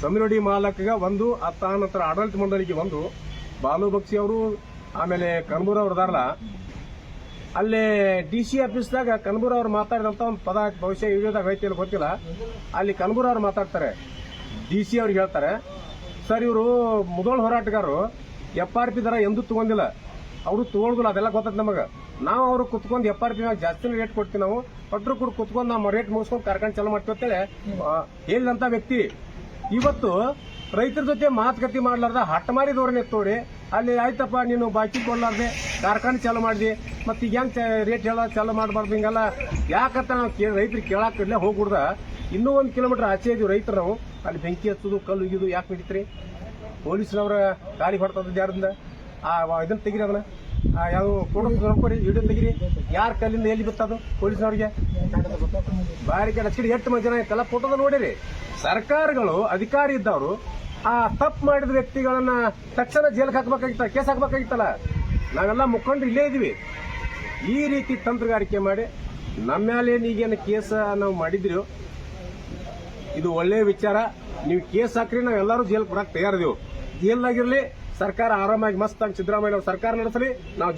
ಸಮಿರಡಿ ಮಾಲಕ್ಗ ಒಂದು, ಅತ್ತ ನಂತರ ಆಡಳಿತ ಮಂಡಳಿಗೆ ಒಂದು, ಬಾಲು ಬಕ್ಷಿ ಅವರು, ಆಮೇಲೆ ಕನ್ಬೂರ್ ಅವ್ರು ಅದಾರಲ್ಲ ಅಲ್ಲಿ ಡಿ ಸಿ ಆಫೀಸ್ದಾಗ ಕನ್ಬೂರ್ ಅವ್ರು ಮಾತಾಡಿದಂತ ಒಂದು ಪದ, ಬಹುಶಃ ವಿಡಿಯೋದಾಗ ಅಲ್ಲಿ ಗೊತ್ತಿಲ್ಲ. ಅಲ್ಲಿ ಕನ್ಬೂರ್ ಅವ್ರು ಮಾತಾಡ್ತಾರೆ. ಡಿ ಸಿ ಅವ್ರಿಗೆ ಹೇಳ್ತಾರೆ, ಸರ್ ಇವರು ಮುದೋಳ್ ಹೋರಾಟಗಾರರು ಎಫ್ ಆರ್ ಪಿ ದರ ಎಂದೂ ತಗೊಂಡಿಲ್ಲ. ಅವರು ತಗೊಳ್ದಿಲ್ಲ ಅದೆಲ್ಲ ಗೊತ್ತದ ನಮಗೆ. ನಾವು ಅವ್ರು ಕುತ್ಕೊಂಡು ಎಫ್ ಪಿ ಜಾಸ್ತಿ ರೇಟ್ ಕೊಡ್ತೀವಿ ನಾವು. ಪಟ್ರು ಕೂಡ ಕುತ್ಕೊಂಡು ನಾವು ರೇಟ್ ಮುಗಿಸ್ಕೊಂಡು ಕಾರ್ಖಾನೆ ಚಾಲು ಮಾಡ್ತೀವಿ ಹೇಳಿದಂತ ವ್ಯಕ್ತಿ. ಇವತ್ತು ರೈತರ ಜೊತೆ ಮಾತುಕತೆ ಮಾಡ್ಲಾರ್ದ ಹಠಮಾರಿ ಧೋರಣೆ ತೋರಿ, ಅಲ್ಲಿ ಆಯ್ತಪ್ಪ, ನೀನು ಬಾಕಿ ಕೊಡ್ಲಾರ್ದೆ ಕಾರ್ಖಾನೆ ಚಾಲು ಮಾಡಿದೆ, ಮತ್ತೆ ಈಗ ಹೆಂಗ್ ರೇಟ್ ಹೇಳ ಚಾಲು ಮಾಡಬಾರ್ದು ಹಿಂಗೆಲ್ಲ. ಯಾಕಂತ ನಾವು ಕೇ- ರೈತರಿಗೆ ಕೇಳಾಕ ಇಲ್ಲೇ ಹೋಗ್ಬಿಡ್ದ. ಇನ್ನೂ ಒಂದು ಕಿಲೋಮೀಟರ್ ಆಚೆ ಇದೀವಿ ರೈತರು ನಾವು. ಅಲ್ಲಿ ಬೆಂಕಿ ಹಚ್ಚೋದು, ಕಲ್ಲು ಉಗಿದು ಯಾಕೆ ನಡೀತ್ರಿ? ಪೊಲೀಸ್ನವರ ಗಾಡಿ ಹೊಡ್ತದ ಯಾರಿಂದ? ಆ ಇದನ್ನ ತೆಗಿರಿ ಅದನ್ನ. ಯಾವ ಫೋಟೋ ನೋಡ್ಕೊಡಿ ವಿಡಿಯೋ ತೆಗಿರಿ. ಯಾರ ಕಲ್ಲಿಂದ ಎಲ್ಲಿ ಬಿತ್ತದು ಪೊಲೀಸ್ನವ್ರಿಗೆ? ಬಾರಿಕೆ ಹಚ್ಚಿಡಿ. ಎಷ್ಟು ಮಂದಿ ಜನ ಐತಲ್ಲ ಫೋಟೋದ ನೋಡಿರಿ? ಸರ್ಕಾರಗಳು, ಅಧಿಕಾರಿ ಇದ್ದವರು, ಆ ತಪ್ಪು ಮಾಡಿದ ವ್ಯಕ್ತಿಗಳನ್ನ ತಕ್ಷಣ ಜೈಲ್ಗೆ ಹಾಕ್ಬೇಕಾಗಿತ್ತ ಕೇಸ್ ಹಾಕ್ಬೇಕಾಗಿತ್ತಲ್ಲ. ನಾವೆಲ್ಲ ಮುಖಂಡರು ಇಲ್ಲೇ ಇದೀವಿ ಈ ರೀತಿ ತಂತ್ರಗಾರಿಕೆ ಮಾಡಿ ನಮ್ಮ ಮೇಲೆ ಈಗೇನು ಕೇಸ ನಾವು ಮಾಡಿದ್ರು? ಇದು ಒಳ್ಳೆಯ ವಿಚಾರ. ನೀವು ಕೇಸ್ ಹಾಕ್ರಿ, ನಾವೆಲ್ಲರೂ ಜೈಲ್ ಕೊಡಕ್ ತಯಾರಿದೀವಿ. ಜೈಲ್ನಾಗಿರ್ಲಿ ಸರ್ಕಾರ ಆರಾಮಾಗಿ ಮಸ್ತ್ ಆಗಿ ಸಿದ್ದರಾಮಯ್ಯ ಸರ್ಕಾರ ನಡೆಸಲಿ. ನಾವು